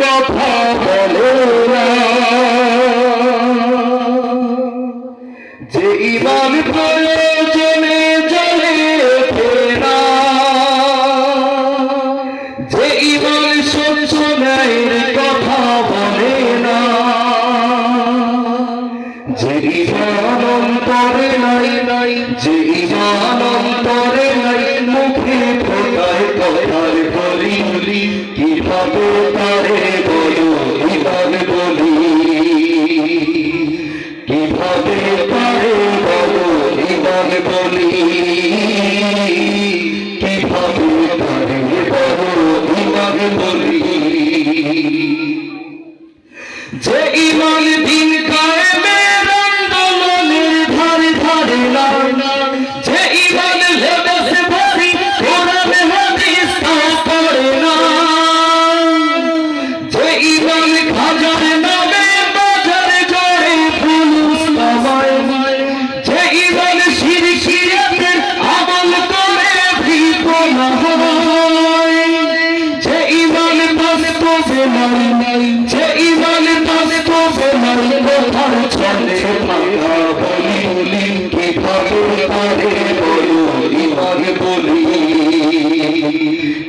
কথা বলে যে ইমান প্রয়োজনে চলে না। যে ইমান সহ্য ন্যায়ের কথা বলে না। যে ইমান অন্তরে নাই নাই যে ইমান অন্তরে নাই, মুখে ফোটায় কথার বলি, কীভাবে কীভাবে তারে বলো ইমান যে ইমান বাস্তবে নাই যে ইমান বাস্তবে নাই। কথার চলে মাথা বলি বলি কীভাবে পারে বলো ইমান বলি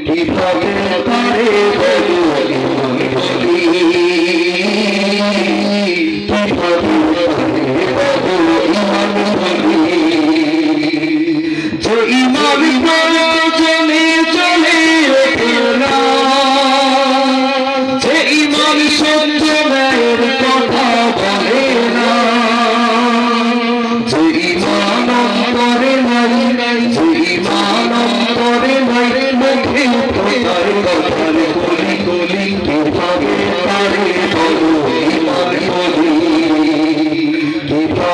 কীভাবে পারে বলো ইমান বলি কীভাবে পারে বলো ইমান বলি যে ইমান প্রয়োজনে চলে